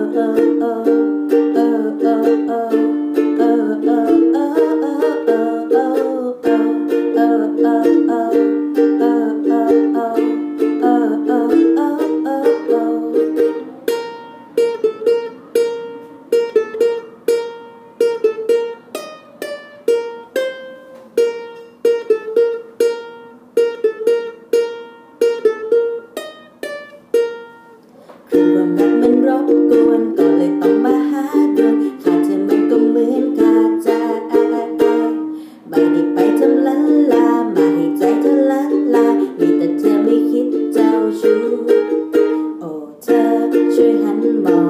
oh, oh, oh. มันรบกวนก็เลยต้องมาหาดวนขาเธอมันก็เหมือนขาดจไม่ด้ไปทำลันลามาให้ใจเธอลันลามีแต่เธอไม่คิดจ้ชูโอ้เธอช่วยหันมอง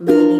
Bye.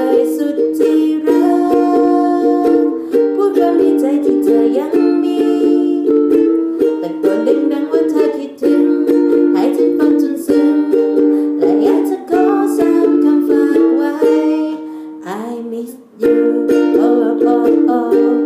oh, oh, oh.